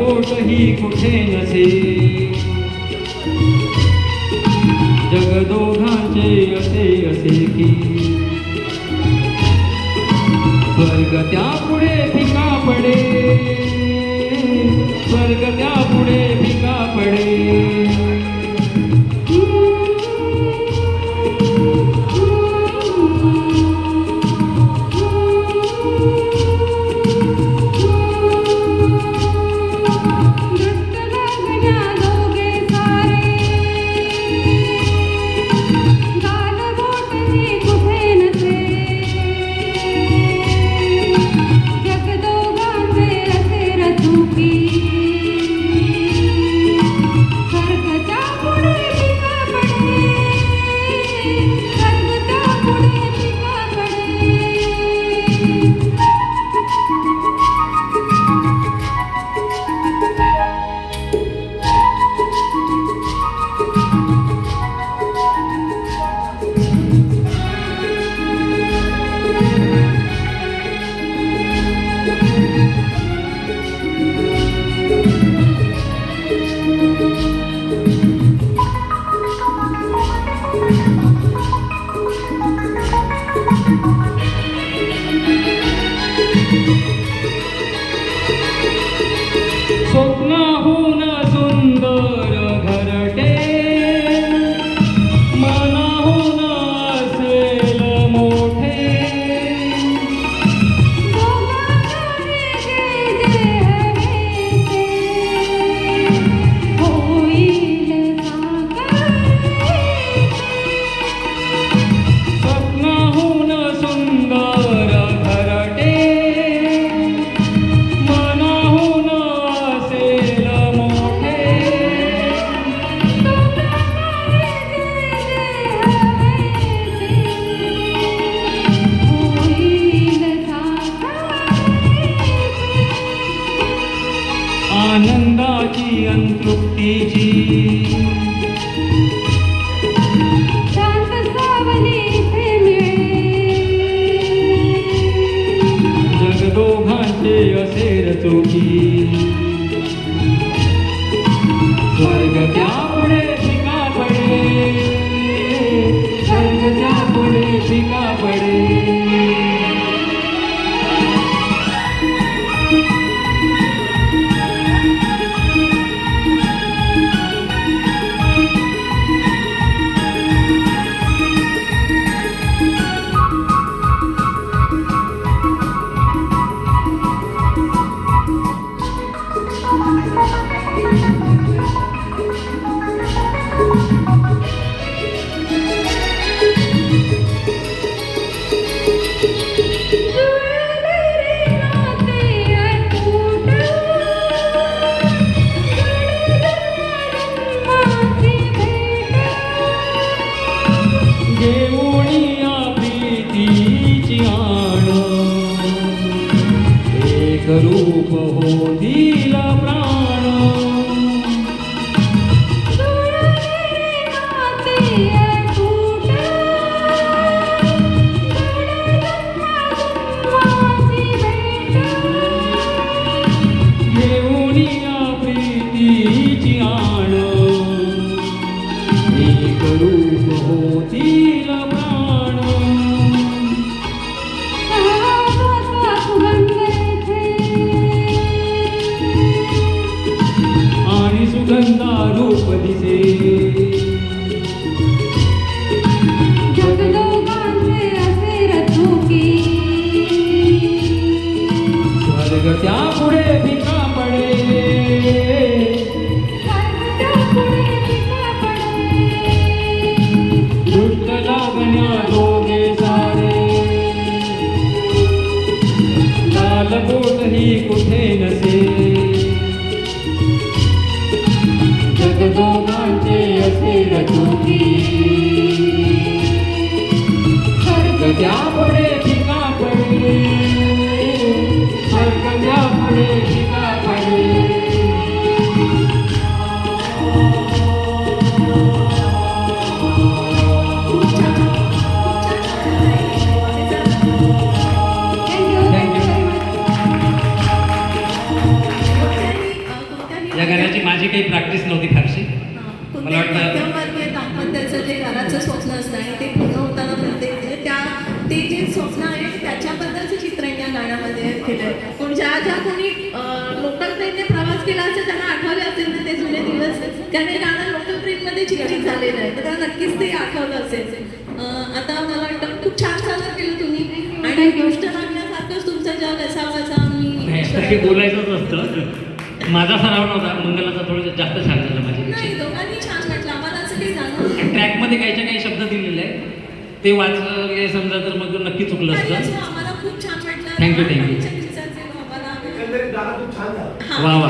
कोठही कुठे नसे? जग दोघांचे असे असे की स्वर्ग त्यापुढे आनंदाची अंतृप्तीची जगदोघांचे असेर चोखी स्वरूप हो दिला माझी काही प्रॅक्टिस नव्हती फारशी. मला वाटतं- जे घराचं स्वप्न असतं आणि ते पूर्ण होताना प्रत्येक म्हणजे त्या ते जे स्वप्न आहे त्याच्याबद्दलचं चित्रण या गाण्यामध्ये केलं पण ज्या ज्या कोणी लोकल ट्रेनने प्रवास केला असेल त्यांना आठवले असेल ना ते जुने दिवस कारण हे गाणं लोकल ट्रेनमध्ये चित्रित झालेलं आहे. तर त्यांना नक्कीच ते आठवलं असेल. आता मला वाटतं खूप छान सादर केलं तुम्ही. आणि गोष्ट लागण्यासारखंच तुमचं जग असावं असं आम्ही बोलायचंच असतं. माझा सराव नव्हता मंगलाचा थोडं जास्त छान झालं माझ्यापेक्षा ट्रॅकमध्ये काहीच्या काही शब्द दिलेले आहेत. ते वाचले समजा तर मग नक्की चुकलं असतं. झालं. हां, वा, वा.